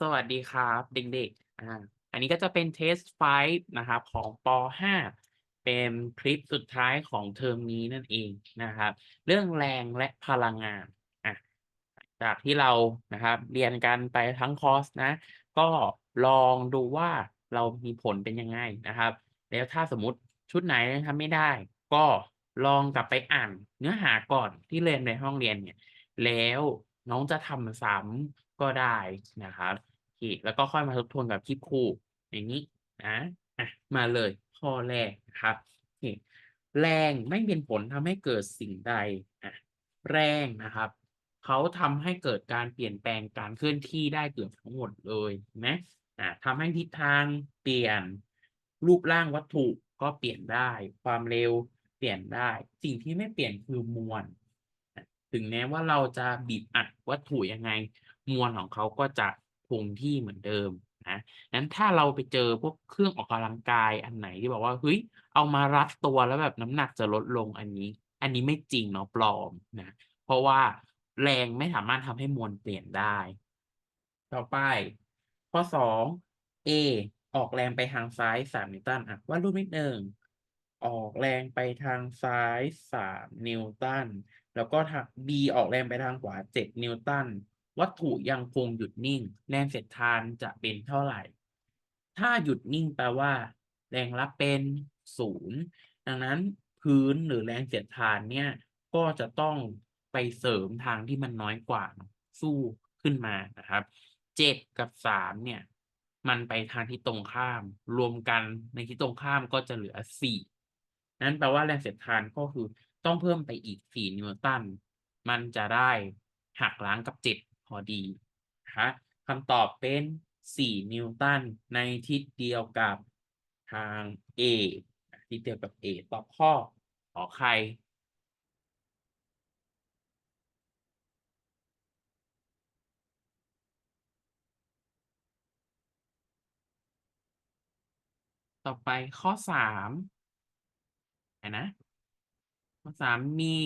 สวัสดีครับเด็กๆ อ่า อันนี้ก็จะเป็น Test 5นะครับของป .5 เป็นคลิปสุดท้ายของเทอมนี้นั่นเองนะครับ เรื่องแรงและพลังงานอะจากที่เรานะครับเรียนกันไปทั้งคอร์สนะ ก็ลองดูว่าเรามีผลเป็นยังไงนะครับ แล้วถ้าสมมติชุดไหนทำไม่ได้ ก็ลองกลับไปอ่านเนื้อหาก่อนที่เรียนในห้องเรียนเนี่ย แล้วน้องจะทำซ้ำ ก็ได้นะครับแล้วก็ค่อยมาทบทวนกับคลิปครูอย่างนี้นะอะมาเลยข้อแรกนะครับแรงไม่เป็นผลทำให้เกิดสิ่งใดอะแรงนะครับเขาทำให้เกิดการเปลี่ยนแปลงการเคลื่อนที่ได้เกือบทั้งหมดเลยนไหมอะทำให้ทิศทางเปลี่ยนรูปร่างวัตถุก็เปลี่ยนได้ ความเร็วเปลี่ยนได้ สิ่งที่ไม่เปลี่ยนคือมวลถึงแม้ว่าเราจะบีบอัดวัตถุยังไง มวลของเขาก็จะคงที่เหมือนเดิมนะนั้นถ้าเราไปเจอพวกเครื่องออกกำลังกายอันไหนที่บอกว่าเฮ้ยเอามารัดตัวแล้วแบบน้ำหนักจะลดลงอันนี้ อันนี้ไม่จริงเนาะปลอมนะเพราะว่าแรงไม่สามารถทำให้มวลเปลี่ยนได้ ต่อไป ข้อสอง A ออกแรงไปทางซ้ายสามนิวตันอะว่ารูปนิดหนึ่งออกแรงไปทางซ้ายสามนิวตันแล้วก็ทาง B ออกแรงไปทางขวาเจ็ดนิวตัน วัตถุยังคงหยุดนิ่ง แรงเสียดทานจะเป็นเท่าไหร่ ถ้าหยุดนิ่งแปลว่า แรงรับเป็นศูนย์ดังนั้นพื้นหรือแรงเสียดทานเนี่ยก็จะต้องไปเสริมทางที่มันน้อยกว่า สู้ขึ้นมานะครับเจ็ดกับสามเนี่ยมันไปทางที่ตรงข้าม รวมกันในที่ตรงข้ามก็จะเหลือสี่นั้นแปลว่าแรงเสียดทานก็คือต้องเพิ่มไปอีกสี่นิวตัน มันจะได้หักล้างกับเจ็ด พอดีนะคะคำตอบเป็นสี่นิวตันในทิศเดียวกับทาง A ทิศเดียวกับ A ตอบข้อขอใครต่อไปข้อสามนะ ข้อสามมี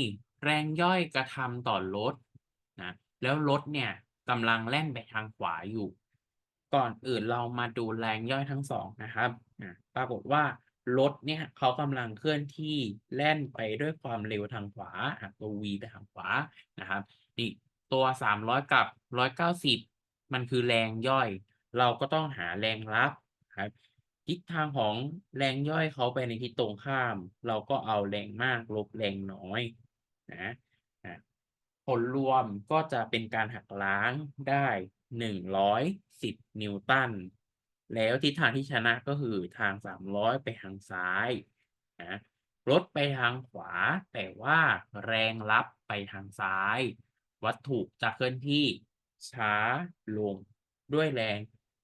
แรงย่อยกระทำต่อรถนะ แล้วรถเนี่ยกำลังแล่นไปทางขวาอยู่ ก่อนอื่นเรามาดูแรงย่อยทั้งสองนะครับปรากฏว่ารถเนี่ยเขากำลังเคลื่อนที่แล่นไปด้วยความเร็วทางขวาตัว v ไปทางขวานะครับนี่ตัวสามร้อยกับร้อยเก้าสิบมันคือแรงย่อย เราก็ต้องหาแรงรับครับทิศทางของแรงย่อยเขาไปในทิศตรงข้าม เราก็เอาแรงมากลบแรงน้อยนะ ลรวมก็จะเป็นการหักล้างได้หนึ่งร้อยสิบนิวตัน แล้วทิศทางที่ชนะก็คือทางสามร้อยไปทางซ้ายนะรถไปทางขวา แต่ว่าแรงรับไปทางซ้าย วัตถุจะเคลื่อนที่ช้าลงด้วยแรง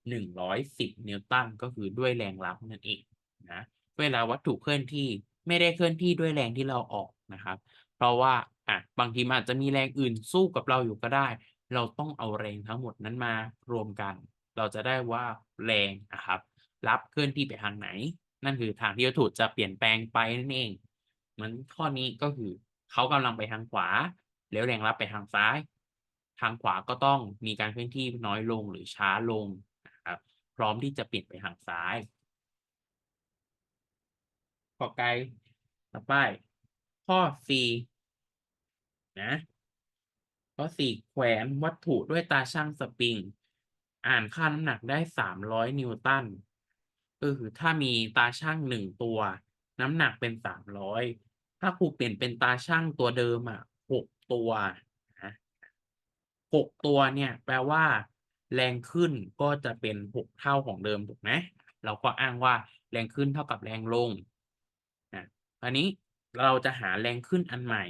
หนึ่งร้อยสิบนิวตันก็คือด้วยแรงรับนั่นเองนะเวลาวัตถุเคลื่อนที่ไม่ได้เคลื่อนที่ด้วยแรงที่เราออกนะครับ เพราะว่า อะบางทีมันอาจจะมีแรงอื่นสู้กับเราอยู่ก็ได้ เราต้องเอาแรงทั้งหมดนั้นมารวมกัน เราจะได้ว่าแรงนะครับ รับเคลื่อนที่ไปทางไหน นั่นคือทางที่วัตถุจะเปลี่ยนแปลงไปนั่นเอง เหมือนข้อนี้ก็คือเขากำลังไปทางขวา แล้วแรงรับไปทางซ้าย ทางขวาก็ต้องมีการเคลื่อนที่น้อยลงหรือช้าลงนะครับพร้อมที่จะเปลี่ยนไปทางซ้ายขอไกลต่อไป ข้อ C นะข้อ C แขวนวัตถุด้วยตาช่างสปริง อ่านค่าน้ำหนักได้สามร้อยนิวตันก็คือถ้ามีตาช่างหนึ่งตัว น้ำหนักเป็นสามร้อยถ้าครูเปลี่ยนเป็นตาช่างตัวเดิมอะหกตัวนะหกตัวเนี่ย แปลว่า แรงขึ้นก็จะเป็นหกเท่าของเดิมถูกไหมเราก็อ้างว่าแรงขึ้นเท่ากับแรงลงนะอันนี้เราจะหาแรงขึ้นอันใหม่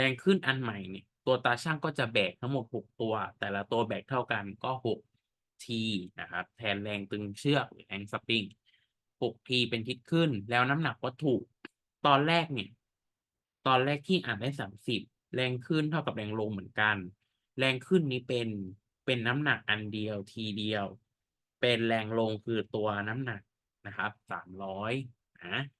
แรงขึ้นอันใหม่เนี่ย ตัวตาช่างก็จะแบกทั้งหมดหกตัว แต่ละตัวแบกเท่ากันก็หกทีนะครับ แทนแรงตึงเชือกหรือแรงสปริงหกทีเป็นทิศขึ้น แล้วน้ำหนักวัตถุ ตอนแรกเนี่ย ตอนแรกที่อ่านได้สามสิบแรงขึ้นเท่ากับแรงลงเหมือนกัน แรงขึ้นนี้เป็นเป็นน้ำหนักอันเดียวทีเดียว เป็นแรงลงคือตัวน้ำหนักนะครับสามร้อยนะอีก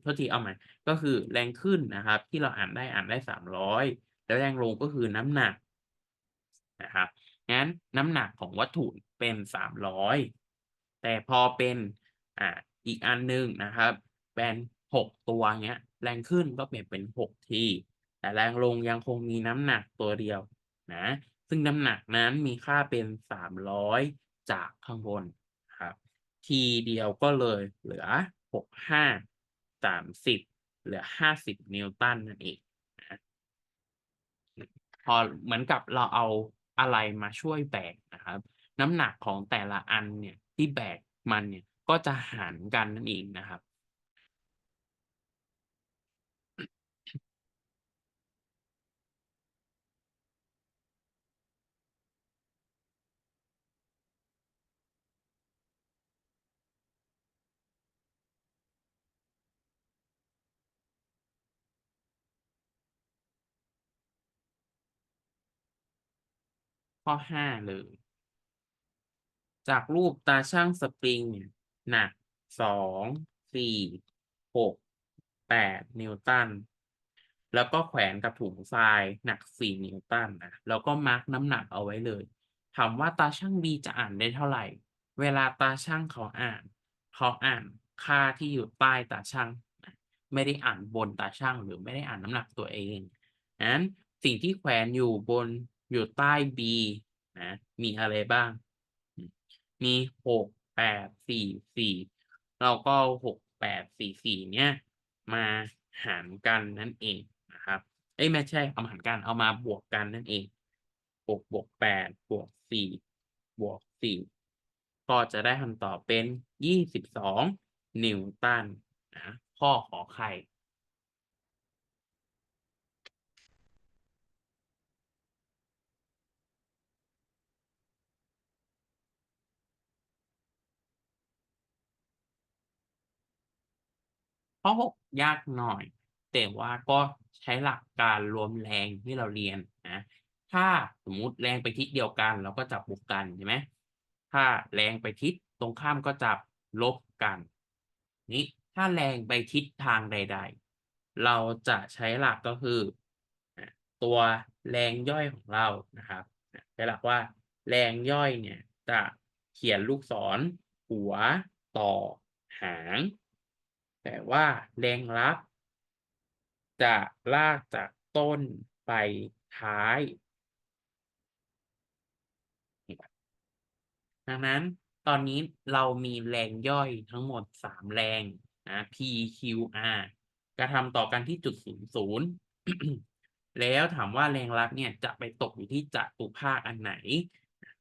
โทษทีเอาใหม่ก็คือแรงขึ้นนะครับ ที่เราอ่านได้อ่านได้สามร้อยแล้วแรงลงก็คือน้ำหนักนะครับงั้นน้ำหนักของวัตถุเป็นสามร้อยแต่พอเป็นอ่าอีกอันหนึ่งนะครับ เป็นหกตัวเงี้ย แรงขึ้นก็เปลี่ยนเป็นหกทีแต่แรงลงยังคงมีน้ำหนักตัวเดียวนะซึ่งน้ำหนักนั้นมีค่าเป็นสามร้อยจากข้างบนครับทีเดียวก็เลยเหลือหกห้า สามสิบเหลือห้าสิบนิวตันนั่นเองนะพอเหมือนกับเราเอาอะไรมาช่วยแบกนะครับ น้ำหนักของแต่ละอันเนี่ยที่แบกมันเนี่ยก็จะหารกันนั่นเองนะครับ ข้อห้าเลย จากรูปตาช่างสปริงเนี่ยหนักสองสี่หกแปดนิวตันแล้วก็แขวนกับถุงทรายหนักสี่นิวตันนะแล้วก็มาร์กน้ำหนักเอาไว้เลยถามว่าตาช่างบีจะอ่านได้เท่าไหร่ เวลาตาช่างเขาอ่าน เขาอ่านค่าที่อยู่ใต้ตาช่าง ไม่ได้อ่านบนตาช่างหรือไม่ได้อ่านน้ำหนักตัวเองนั้นสิ่งที่แขวนอยู่บน อยู่ใต้ B นะมีอะไรบ้าง มีหกแปดสี่สี่เราก็หกแปดสี่สี่เนี่ยมาหารกันนั่นเองนะครับเอ้ยไม่ใช่เอามาหารกันเอามาบวกกันนั่นเองหกบวกแปดบวกสี่บวกสี่ก็จะได้คำตอบเป็นยี่สิบสองนิวตันนะข้อขอไข่ ข้อหกยากหน่อย แต่ว่าก็ใช้หลักการรวมแรงที่เราเรียนนะถ้าสมมุติแรงไปทิศเดียวกัน เราก็จับบวกกันใช่ไหมถ้าแรงไปทิศตรงข้ามก็จับลบกันนี้ถ้าแรงไปทิศทางใด ๆ เราจะใช้หลักก็คือ ตัวแรงย่อยของเรานะครับใช้หลักว่า แรงย่อยเนี่ยจะเขียนลูกศร หัว ต่อ หาง แต่ว่าแรงรับ จะลากจากต้นไปท้าย ดังนั้นตอนนี้เรามีแรงย่อยทั้งหมดสามแรงนะ P Q R กระทำต่อกันที่จุดศูนย์ศูนย์แล้วถามว่าแรงรับเนี่ยจะไปตกอยู่ที่จัตุภาคอันไหน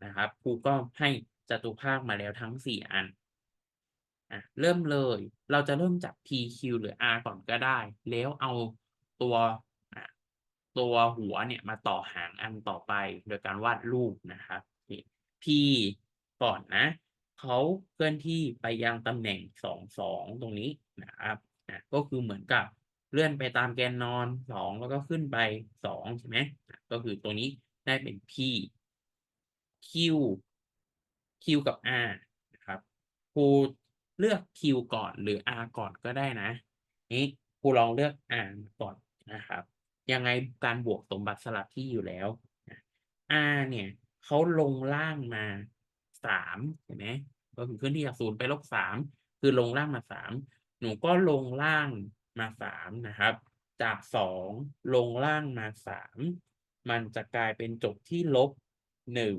นะครับครูก็ให้จัตุภาคมาแล้วทั้งสี่อัน อะเริ่มเลย เราจะเริ่มจาก P Q หรือ R ก่อนก็ได้ แล้วเอาตัวตัวหัวเนี่ยมาต่อหางอันต่อไปโดยการวาดรูปนะครับ P ก่อนนะเขาเคลื่อนที่ไปยังตำแหน่งสองสองตรงนี้นะครับนะก็คือเหมือนกับเลื่อนไปตามแกนนอนสองแล้วก็ขึ้นไปสองใช่ไหมนะก็คือตัวนี้ได้เป็น P Q Q กับ R นะครับครู เลือก Q ก่อนหรือ R ก่อนก็ได้นะ นี้ครูลองเลือก R ก่อนนะครับ ยังไงการบวกสมบัติสลับที่อยู่แล้ว R เนี่ยเขาลงล่างมาสามเห็นไหมก็คือขึ้นที่จากศูนย์ไปลบสามคือลงล่างมาสามหนูก็ลงล่างมาสามนะครับ จากสองลงล่างมาสามมันจะกลายเป็นจบที่ลบหนึ่ง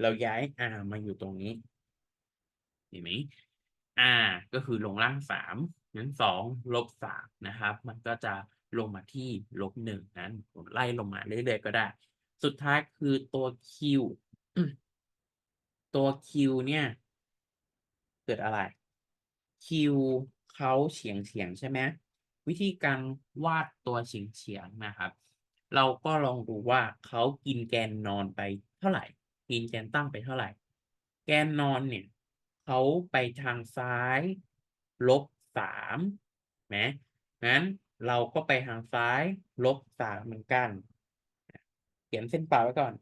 เราย้าย r มาอยู่ตรงนี้เห็นไหม r ก็คือลงล่างสามงั้นสองลบสามนะครับ มันก็จะลงมาที่ลบหนึ่งนั้นไล่ลงมาเรื่อยๆก็ได้ สุดท้ายคือตัว q ตัว q เนี่ย เกิดอะไร q เขาเฉียงเฉียงใช่ไหมวิธีการวาดตัวเฉียงเฉียงนะครับ เราก็ลองดูว่าเขากินแกนนอนไปเท่าไหร่ กินแกนตั้งไปเท่าไหร่ แกนนอนเนี่ย เขาไปทางซ้ายลบสามไหมงั้นเราก็ไปทางซ้ายลบสามเหมือนกัน เขียนเส้นปลาไว้ก่อน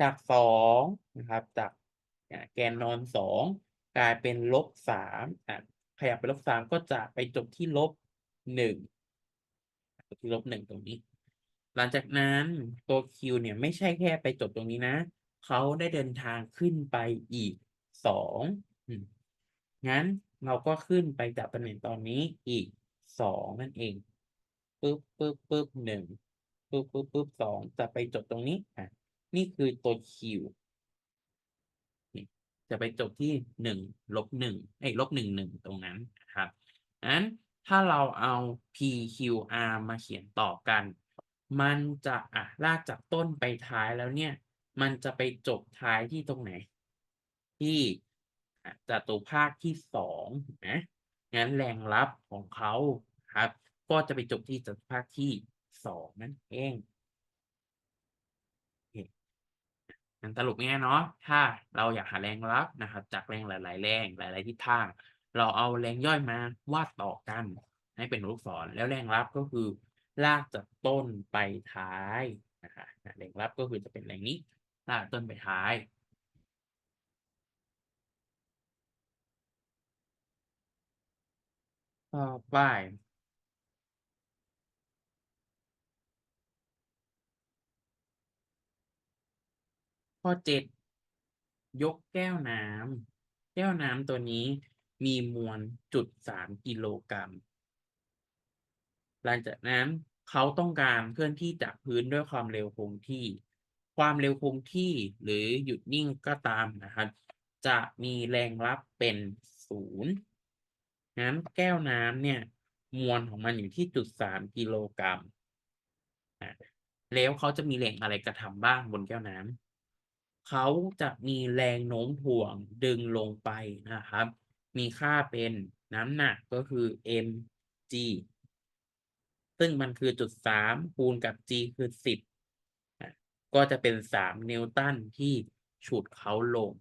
จากสองนะครับ จากแกนนอนสองกลายเป็นลบสามขยับไปลบสามก็จะไปจบที่ลบหนึ่งที่ลบหนึ่งตรงนี้ หลังจากนั้นตัว Q เนี่ยไม่ใช่แค่ไปจบตรงนี้นะ เขาได้เดินทางขึ้นไปอีกสอง งั้นเราก็ขึ้นไปจากตำแหน่งตอนนี้อีกสองนั่นเองปึ๊บปึ๊บปึ๊บหนึ่งปึ๊บปึ๊บปึ๊บสองจะไปจบตรงนี้อะนี่คือตัวคิวจะไปจบที่หนึ่งลบหนึ่งเอ้ลบหนึ่งหนึ่งตรงนั้นครับงั้นถ้าเราเอา PQR มาเขียนต่อกัน มันจะอะลากจากต้นไปท้ายแล้วเนี่ย มันจะไปจบท้ายที่ตรงไหน ที่ จตุภาคที่สองนะงั้นแรงลับของเขาครับ ก็จะไปจบที่จตุภาคที่สองนั่นเองโอเคงั้นสรุปง่ายเนาะ ถ้าเราอยากหาแรงลับนะครับ จากแรงหลาย ๆ แรงหลาย ๆ ทิศทาง เราเอาแรงย่อยมาวาดต่อกัน ให้เป็นลูกศร แล้วแรงลับก็คือ ลากจากต้นไปท้ายนะคะแรงลับก็คือจะเป็นแรงนี้ ลากต้นไปท้าย ต่อไป ข้อเจ็ดยกแก้วน้ำแก้วน้ำตัวนี้มีมวลจุดสามกิโลกรัม หลังจากนั้นเขาต้องการเคลื่อนที่จากพื้นด้วยความเร็วคงที่ ความเร็วคงที่หรือหยุดนิ่งก็ตามนะครับ จะมีแรงรับเป็นศูนย์ งั้นแก้วน้ำเนี่ย มวลของมันอยู่ที่จุดสามกิโลกรัมแล้วเขาจะมีแรงอะไรกระทำบ้างบนแก้วน้ำเขาจะมีแรงโน้มถ่วงดึงลงไปนะครับ มีค่าเป็นน้ำหนักก็คือ mg ซึ่งมันคือจุดสามคูณกับ g คือสิบก็จะเป็นสามนิวตันที่ฉุดเขาลง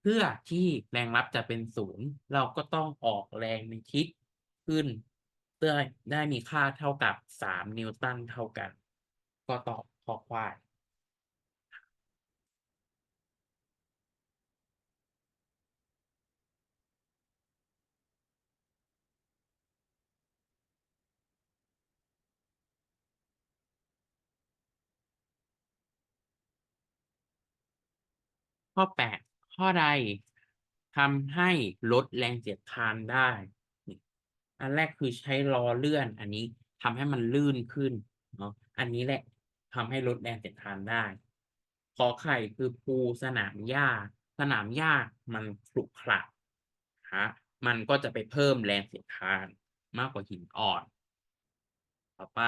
เพื่อที่แรงรับจะเป็นศูนย์เราก็ต้องออกแรงในทิศขึ้น เพื่อได้มีค่าเท่ากับสามนิวตันเท่ากัน ก็ตอบข้อควายข้อแปด ข้อใดทำให้ลดแรงเสียดทานได้ อันแรกคือใช้ล้อเลื่อน อันนี้ทำให้มันลื่นขึ้นเนาะ อันนี้แหละทำให้ลดแรงเสียดทานได้ขอไข่คือภูสนามหญ้า สนามหญ้ามันขรุขระฮะมันก็จะไปเพิ่มแรงเสียดทานมากกว่าหินอ่อน ต่อไป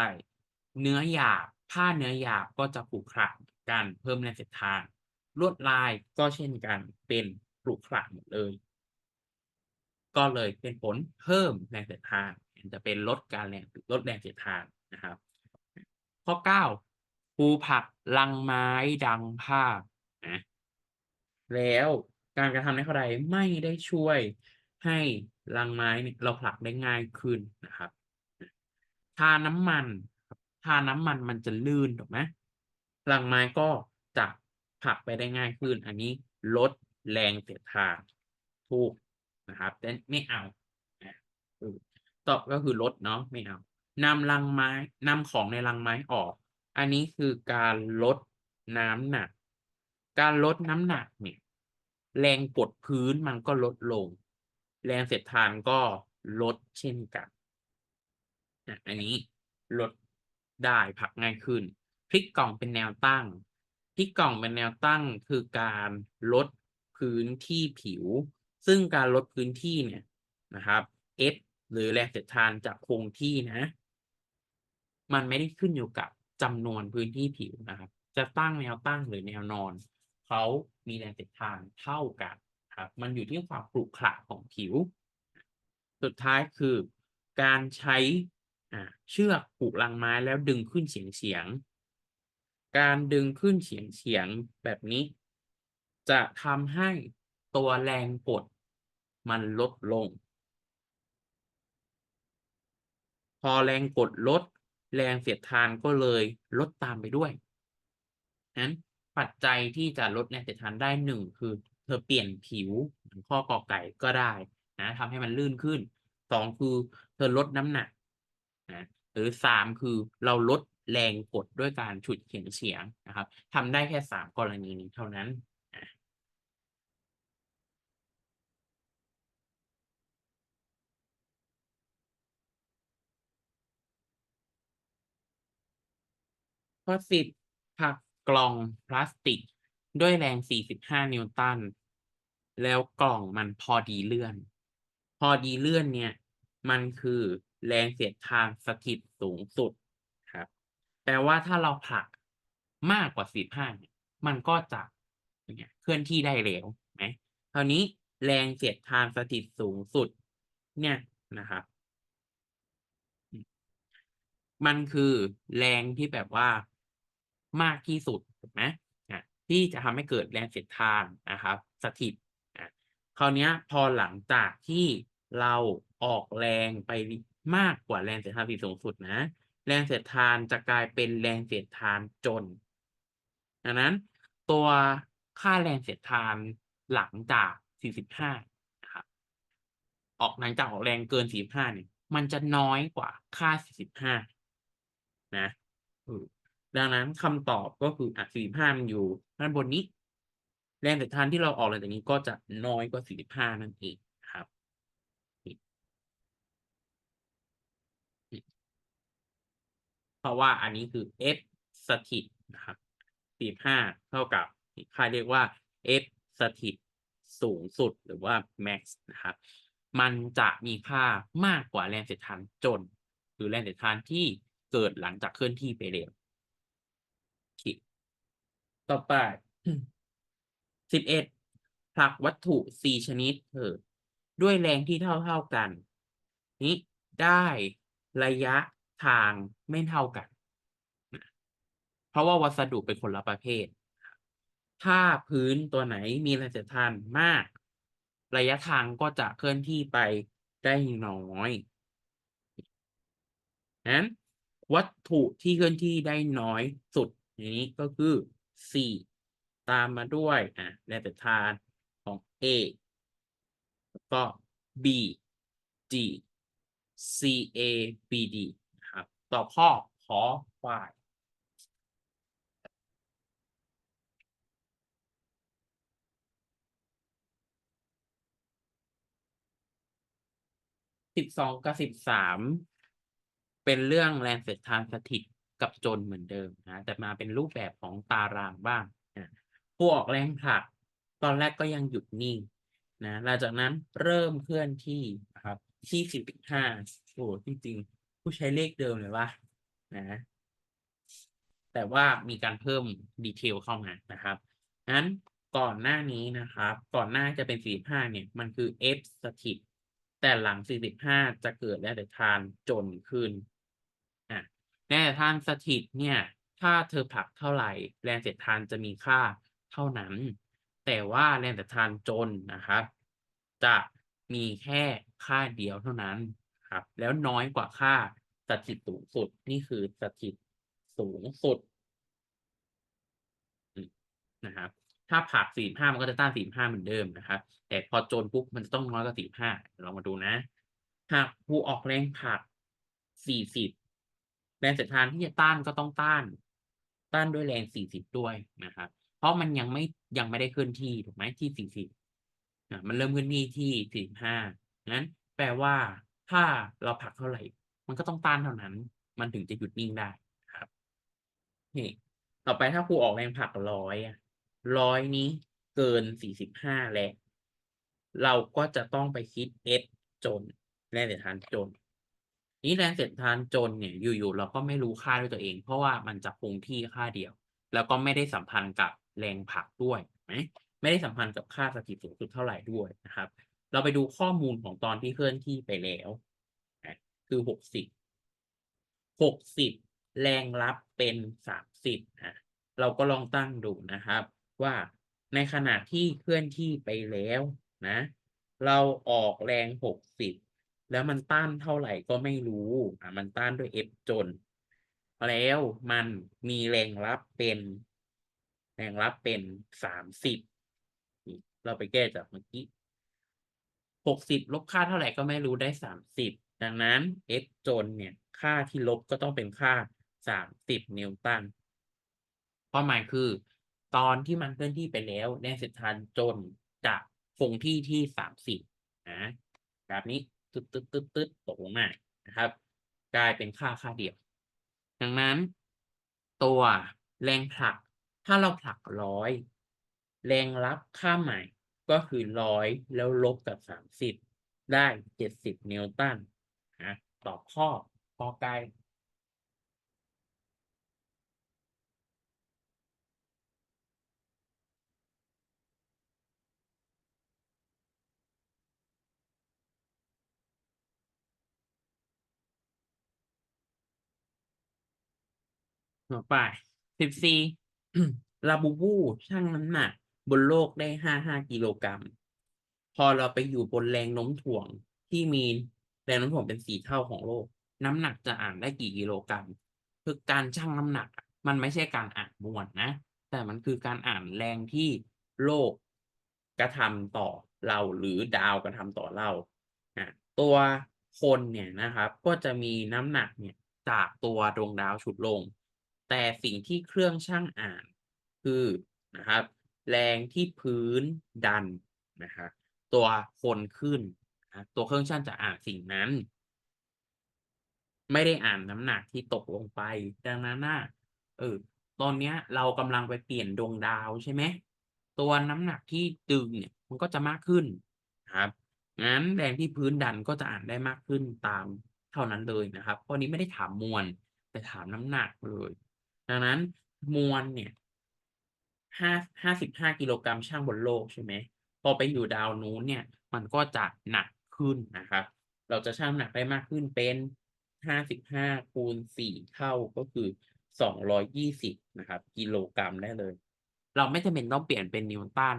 เนื้อหยาบผ้าเนื้อหยาบก็จะขรุขระกันเพิ่มแรงเสียดทาน ลวดลายก็เช่นกันเป็นขรุขระหมดเลย ก็เลยเป็นผลเพิ่มแรงเสียดทานจะเป็นลดการแรงลดแรงเสียดทานนะครับ ข้อเก้าภูผักลังไม้ดังภาพนะแล้วการกระทำในข้อใดไม่ได้ช่วยให้ลังไม้เราผลักได้ง่ายขึ้นนะครับทาน้ำมันทาน้ำมันมันจะลื่นถูกไหมลังไม้ก็จะ ผลักไปได้ง่ายขึ้น อันนี้ลดแรงเสียดทานถูกนะครับแต่ไม่เอาตอบก็คือลดเนาะไม่เอานำลังไม้นำของในลังไม้ออก อันนี้คือการลดน้ำหนัก การลดน้ำหนักเนี่ย แรงกดพื้นมันก็ลดลง แรงเสียดทานก็ลดเช่นกันอันนี้ลดได้ผักง่ายขึ้น พลิกกล่องเป็นแนวตั้ง พลิกล่องเป็นแนวตั้งคือการลดพื้นที่ผิว ซึ่งการลดพื้นที่เนี่ยนะครับ F หรือแรงเสียดทานจากคงที่นะ มันไม่ได้ขึ้นอยู่กับจำนวนพื้นที่ผิวนะครับ จะตั้งแนวตั้งหรือแนวนอนเขามีแรงเสียดทานเท่ากันครับ มันอยู่ที่ความขรุขระของผิว สุดท้ายคือการใช้เชือกผูกลังไม้แล้วดึงขึ้นเฉียงเฉียง การดึงขึ้นเฉียงเฉียงแบบนี้ จะทำให้ตัวแรงกดมันลดลง พอแรงกดลด แรงเสียดทานก็เลยลดตามไปด้วยนั้นปัจจัยที่จะลดแรงเสียดทานได้หนึ่งคือเธอเปลี่ยนผิวข้อกอไก่ก็ได้นะทำให้มันลื่นขึ้นสองคือเธอลดน้ำหนักนะหรือสามคือเราลด แรงกดด้วยการฉุดเฉียงเฉียงนะครับทำได้แค่สามกรณีนี้เท่านั้นข้อสิบผักกล่องพลาสติก ด้วยแรง 45 นิวตัน แล้วกล่องมันพอดีเลื่อน พอดีเลื่อนเนี่ย มันคือแรงเสียดทานสถิตสูงสุด แปลว่าถ้าเราผลักมากกว่า45เนี่ยมันก็จะเนี่ยเคลื่อนที่ได้เร็วไหมคราวนี้แรงเสียดทานสถิตสูงสุด เนี่ยนะครับมันคือแรงที่แบบว่ามากที่สุดถูกไหมอะที่จะทำให้เกิดแรงเสียดทานนะครับ สถิตอะคราวนี้พอหลังจากที่เราออกแรงไปมากกว่าแรงเสียดทานสถิตสูงสุดนะ แรงเสียดทานจะกลายเป็นแรงเสียดทานจนดังนั้นตัวค่าแรงเสียดทานหลังจาก 45นะครับออกหลังจากออกแรงเกิน 45เนี่ยมันจะน้อยกว่าค่า 45 นะดังนั้นคำตอบก็คืออะ45 มันอยู่ด้านบนนี้ แรงเสียดทานที่เราออกหลังจากนี้ก็จะน้อยกว่า 45 นั่นเองครับ เพราะว่าอันนี้คือ F สถิตนะครับ45เท่ากับค่าเรียกว่า F สถิตสูงสุดหรือว่า max นะครับ มันจะมีค่ามากกว่าแรงเสียดทานจน หรือแรงเสียดทานที่เกิดหลังจากเคลื่อนที่ไปเร็วต่อไป11ผลักวัตถุ4ชนิดเออด้วยแรงที่เท่าเท่ากัน นี้ได้ระยะ ทางไม่เท่ากัน เพราะว่าวัสดุเป็นคนละประเภท ถ้าพื้นตัวไหนมีแรงเสียดทานมาก ระยะทางก็จะเคลื่อนที่ไปได้น้อยนั้นวัตถุที่เคลื่อนที่ได้น้อยสุดนี้ก็คือ C ตามมาด้วยอะแรงเสียดทานของ A แล้วก็ B G C A B D ตอบข้อขอควายสิบสองกับสิบสามเป็นเรื่องแรงเสียดทานสถิตกับจนเหมือนเดิมนะแต่มาเป็นรูปแบบของตารางบ้างนะผู้ออกแรงผลัก ตอนแรกก็ยังหยุดนิ่งนะหลังจากนั้นเริ่มเคลื่อนที่นะครับที่สิบห้าโอ้จริงๆ ผู้ใช้เลขเดิมเลยว่านะแต่ว่ามีการเพิ่มดีเทลเข้ามานะครับนั้นก่อนหน้านี้นะครับ ก่อนหน้าจะเป็นสี่ห้าเนี่ย มันคือ f สถิต แต่หลังสี่สิบห้าจะเกิดแรงเสียดทานจนขึ้นอะแรงเสียดทานสถิตเนี่ย ถ้าเธอผลักเท่าไหร่แรงเสียดทานจะมีค่าเท่านั้น แต่ว่าแรงเสียดทานจนนะครับ จะมีแค่ค่าเดียวเท่านั้น ครับ แล้วน้อยกว่าค่าสถิตสูงสุดนี่คือสถิตสูงสุดนะครับถ้าผักสี่ห้ามันก็จะต้านสี่ห้าเหมือนเดิมนะครับ แต่พอโจนปุ๊บมันจะต้องน้อยกว่าสี่ห้าเรามาดูนะหากผู้ออกแรงผักสี่สิบแรงเสียดทานที่จะต้านก็ต้องต้าน ต้านด้วยแรงสี่สิบด้วยนะครับ เพราะมันยังไม่ยังไม่ได้เคลื่อนที่ถูกไหมที่สี่สิบมันเริ่มขึ้นที่ที่สี่ห้านั้นแปลว่า ถ้าเราผลักเท่าไหร่ มันก็ต้องต้านเท่านั้น มันถึงจะหยุดนิ่งได้ครับนี่ต่อไปถ้าครูออกแรงผลักร้อยอะร้อยนี้เกินสี่สิบห้าแล้ว เราก็จะต้องไปคิด S จนแรงเสียดทานจน นี้แรงเสียดทานจนเนี่ย อยู่ๆเราก็ไม่รู้ค่าด้วยตัวเอง เพราะว่ามันจะคงที่ค่าเดียว แล้วก็ไม่ได้สัมพันธ์กับแรงผลักด้วยไหมไม่ได้สัมพันธ์กับค่าสถิตสูงสุดเท่าไหร่ด้วยนะครับ เราไปดูข้อมูลของตอนที่เคลื่อนที่ไปแล้วคือหกสิบหกสิบแรงรับเป็นสามสิบนะเราก็ลองตั้งดูนะครับ ว่าในขณะที่เคลื่อนที่ไปแล้วนะ เราออกแรงหกสิบแล้วมันต้านเท่าไหร่ก็ไม่รู้อะมันต้านด้วย F จน แล้วมันมีแรงรับเป็น แรงรับเป็นสามสิบเราไปแก้จากเมื่อกี้ หกสิบลบค่าเท่าไหร่ก็ไม่รู้ได้สามสิบดังนั้น x จนเนี่ยค่าที่ลบก็ต้องเป็นค่าสามสิบนิวตันความหมายคือ ตอนที่มันเคลื่อนที่ไปแล้วแรงเสียดทานจนจะคงที่ที่สามสิบนะแบบนี้ตึ๊ดตึ๊ดตึ๊ดตึ๊ดตกลงมานะครับ กลายเป็นค่าค่าเดียว ดังนั้น ตัวแรงผลัก ถ้าเราผลักร้อยแรงรับค่าใหม่ ก็คือร้อยแล้วลบกับสามสิบได้เจ็ดสิบนิวตันนะตอบข้อข้อไกลต่อไปสิบสี่ลาบูบูชั่งน้ำหนัก บนโลกได้ห้าห้ากิโลกรัม พอเราไปอยู่บนแรงโน้มถ่วงที่มีแรงโน้มถ่วงเป็นสี่เท่าของโลก น้ำหนักจะอ่านได้กี่กิโลกรัม คือการชั่งน้ำหนักอะมันไม่ใช่การอ่านมวลนะ แต่มันคือการอ่านแรงที่โลกกระทำต่อเราหรือดาวกระทำต่อเราอะตัวคนเนี่ยนะครับ ก็จะมีน้ำหนักเนี่ยจากตัวดวงดาวฉุดลง แต่สิ่งที่เครื่องช่างอ่านคือนะครับ แรงที่พื้นดันนะครับตัวคนขึ้นนะตัวเครื่องชั่งจะอ่านสิ่งนั้น ไม่ได้อ่านน้ำหนักที่ตกลงไป ดังนั้นนะเออตอนเนี้ย เรากำลังไปเปลี่ยนดวงดาวใช่ไหมตัวน้ำหนักที่ดึงเนี่ย มันก็จะมากขึ้นครับงั้นแรงที่พื้นดันก็จะอ่านได้มากขึ้นตามเท่านั้นเลยนะครับข้อนี้ไม่ได้ถามมวลแต่ถามน้ำหนักเลย ดังนั้นมวลเนี่ย ห้าห้าสิบห้ากิโลกรัมช่างบนโลกใช่ไหมพอไปอยู่ดาวนู้นเนี่ย มันก็จะหนักขึ้นนะครับ เราจะชั่งหนักได้มากขึ้นเป็นห้าสิบห้าคูณสี่เท่าก็คือสองร้อยยี่สิบนะครับ กิโลกรัมได้เลย เราไม่จำเป็นต้องเปลี่ยนเป็นนิวตัน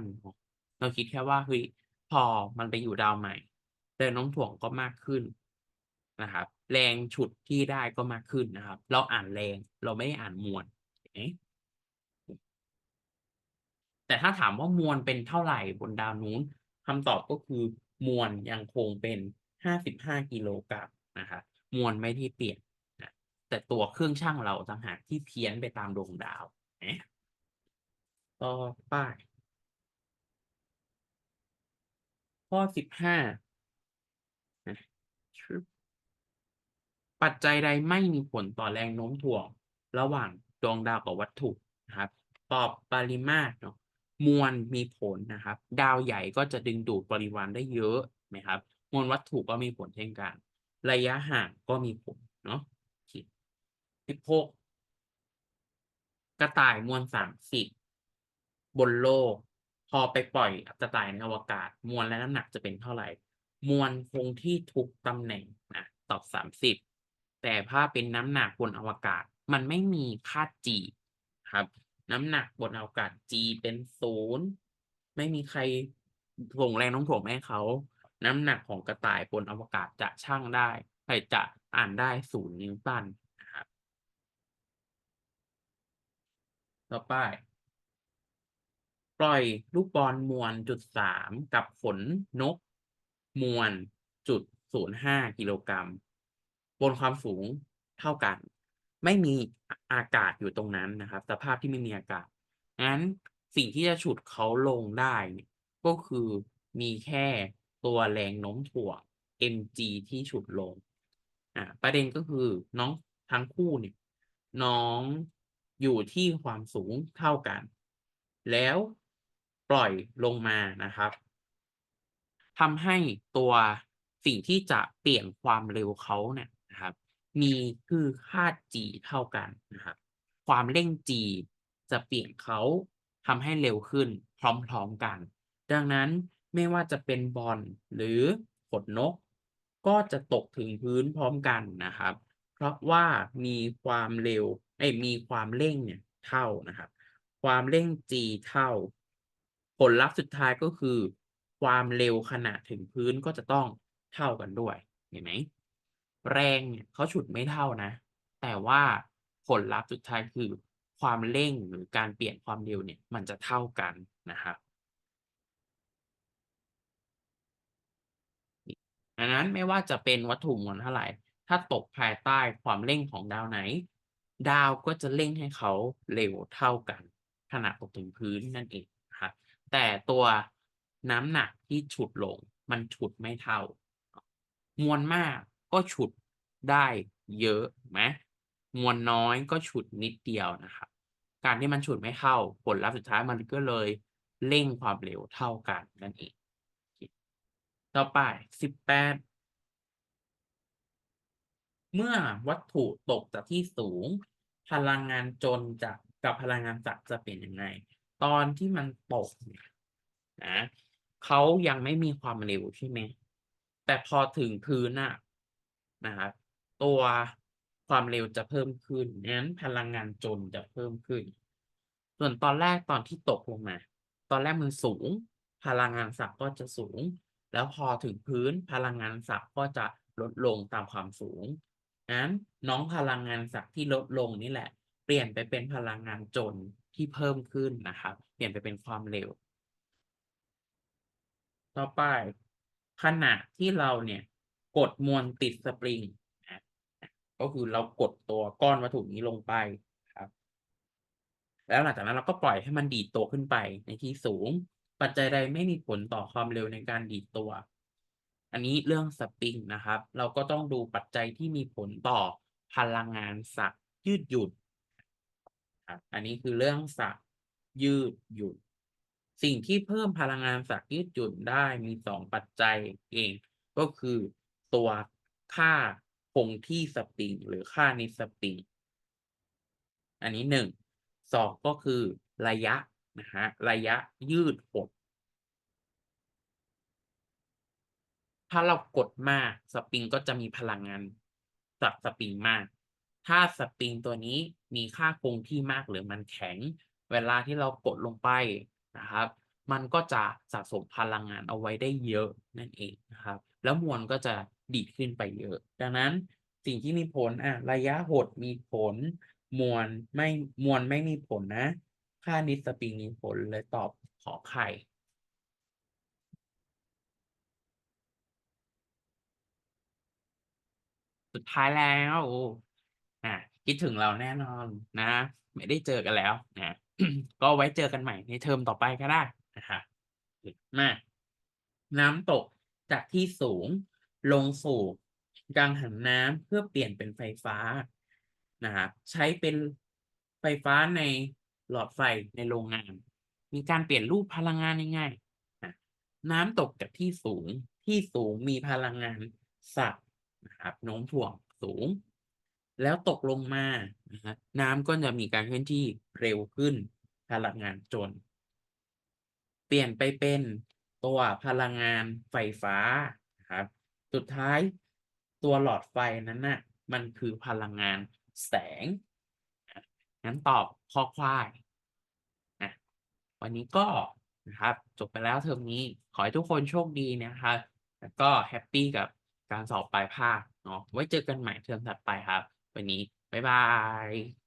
เราคิดแค่ว่าเฮ้ยพอมันไปอยู่ดาวใหม่แรงโน้มถ่วงก็มากขึ้นนะครับ แรงฉุดที่ได้ก็มากขึ้นนะครับ เราอ่านแรงเราไม่ได้อ่านมวลเห็นไหม แต่ถ้าถามว่ามวลเป็นเท่าไหร่บนดาวนู้นคำตอบก็คือมวลยังคงเป็นห้าสิบห้ากิโลกรัมนะครับมวลไม่ที่เปลี่ยนนะแต่ตัวเครื่องช่างเราต่างหากที่เพี้ยนไปตามดวงดาวเนะต่อไปข้อสิบห้าปัจจัยใดไม่มีผลต่อแรงโน้มถ่วง ระหว่างดวงดาวกับวัตถุนะครับ ตอบปริมาตรเนาะ มวลมีผลนะครับ ดาวใหญ่ก็จะดึงดูดปริมาณได้เยอะนะครับ มวลวัตถุก็มีผลเช่นกัน ระยะห่างก็มีผลเนาะสิบหกกระต่ายมวลสามสิบบนโลก พอไปปล่อยกระต่ายในอวกาศ มวลและน้ำหนักจะเป็นเท่าไหร่ มวลคงที่ทุกตำแหน่งนะตอบสามสิบแต่ถ้าเป็นน้ำหนักบนอวกาศ มันไม่มีค่า g ครับ น้ำหนักบนอวกาศ g เป็นศูนย์ไม่มีใครส่งแรงน้มถ่วงให้เขา น้ำหนักของกระต่ายบนอวกาศจะชั่งได้ใครจะอ่านได้ศูนย์นิวตันนะครับต่อไป ปล่อยลูกบอลมวลจุดสามกับขนนก มวลจุดศูนย์ห้ากิโลกรัมบนความสูงเท่ากัน ไม่มีอากาศอยู่ตรงนั้นนะครับ สภาพที่ไม่มีอากาศงั้นสิ่งที่จะฉุดเขาลงได้เนี่ยก็คือมีแค่ตัวแรงโน้มถ่วง mg ที่ฉุดลงอ่าประเด็นก็คือน้องทั้งคู่เนี่ยน้องอยู่ที่ความสูงเท่ากัน แล้วปล่อยลงมานะครับทำให้ตัวสิ่งที่จะเปลี่ยนความเร็วเขาเนี่ยนะครับ มีคือค่า g เท่ากันนะครับความเร่ง g จะเปลี่ยนเขาทำให้เร็วขึ้นพร้อมๆกัน ดังนั้นไม่ว่าจะเป็นบอลหรือขนนก ก็จะตกถึงพื้นพร้อมกันนะครับ เพราะว่ามีความเร็วไอ้มีความเร่งเนี่ยเท่านะครับ ความเร่ง g เท่า ผลลัพธ์สุดท้ายก็คือ ความเร็วขณะถึงพื้นก็จะต้องเท่ากันด้วยเห็นไหม แรงเนี่ยเขาฉุดไม่เท่านะ แต่ว่าผลลัพธ์สุดท้ายคือความเร่งหรือการเปลี่ยนความเร็วเนี่ยมันจะเท่ากันนะครับดังนั้นไม่ว่าจะเป็นวัตถุมวลเท่าไหร่ ถ้าตกภายใต้ความเร่งของดาวไหน ดาวก็จะเร่งให้เขาเร็วเท่ากัน ขณะตกถึงพื้นนั่นเองนะครับแต่ตัวน้ำหนักที่ฉุดลงมันฉุดไม่เท่ามวลมาก ก็ฉุดได้เยอะไหมมวลน้อยก็ฉุดนิดเดียวนะครับ การที่มันฉุดไม่เท่าผลลัพธ์สุดท้ายมันก็เลยเร่งความเร็วเท่ากันนั่นเองต่อไปสิบแปดเมื่อวัตถุตกจากที่สูง พลังงานจนจากกับพลังงานจักจะเป็นยังไง ตอนที่มันตกเนี่ยนะเขายังไม่มีความเร็วใช่ไหมแต่พอถึงพื้นน่ะ นะครับตัวความเร็วจะเพิ่มขึ้นงั้นพลังงานจนจะเพิ่มขึ้น ส่วนตอนแรกตอนที่ตกลงมา ตอนแรกมันสูง พลังงานศักดิ์ก็จะสูง แล้วพอถึงพื้นพลังงานศักดิ์ก็จะลดลงตามความสูงงั้นน้องพลังงานศักดิ์ที่ลดลงนี่แหละ เปลี่ยนไปเป็นพลังงานจนที่เพิ่มขึ้นนะครับ เปลี่ยนไปเป็นความเร็ว ต่อไปขณะที่เราเนี่ย กดมวลติดสปริงก็คือเรากดตัวก้อนวัตถุนี้ลงไปครับ แล้วหลังจากนั้นเราก็ปล่อยให้มันดีดตัวขึ้นไปในที่สูง ปัจจัยใดไม่มีผลต่อความเร็วในการดีดตัว อันนี้เรื่องสปริงนะครับ เราก็ต้องดูปัจจัยที่มีผลต่อพลังงานศักยืดหยุ่นครับอันนี้คือเรื่องศักยืดหยุ่นสิ่งที่เพิ่มพลังงานศักย์ยืดหยุ่นได้มีสองปัจจัยเองก็คือ ตัวค่าคงที่สปริงหรือค่านิสปริงอันนี้หนึ่งสองก็คือระยะนะฮะระยะยืดหด ถ้าเรากดมากสปริงก็จะมีพลังงานจากสปริงมาก ถ้าสปริงตัวนี้มีค่าคงที่มากหรือมันแข็ง เวลาที่เรากดลงไปนะครับ มันก็จะสะสมพลังงานเอาไว้ได้เยอะนั่นเองนะครับ แล้วมวลก็จะ ดีดขึ้นไปเยอะ ดังนั้นสิ่งที่มีผลอะระยะหดมีผล มวลไม่มวลไม่มีผลนะ ค่านิสปริงมีผลเลยตอบขอไข่สุดท้ายแล้วอะคิดถึงเราแน่นอนนะ ไม่ได้เจอกันแล้วนะก็ไว้เจอกันใหม่ในเทอมต่อไปก็ได้นะคะมาน้ำตกจากที่สูง ลงสู่กังหันน้ำเพื่อเปลี่ยนเป็นไฟฟ้านะครับใช้เป็นไฟฟ้าในหลอดไฟในโรงงาน มีการเปลี่ยนรูปพลังงานง่ายๆน้ำตกจากที่สูงที่สูงมีพลังงานสักนะครับโน้มถ่วงสูง แล้วตกลงมานะฮะน้ำก็จะมีการเคลื่อนที่เร็วขึ้นพลังงานจน เปลี่ยนไปเป็นตัวพลังงานไฟฟ้านะครับ สุดท้ายตัวหลอดไฟนั้นน่ะมันคือพลังงานแสง งั้นตอบข้อควายนะวันนี้ก็นะครับ จบไปแล้วเทอมนี้ ขอให้ทุกคนโชคดีนะครับ แล้วก็แฮปปี้กับการสอบปลายภาคเนาะ ไว้เจอกันใหม่เทอมถัดไปครับ วันนี้ บ๊ายบาย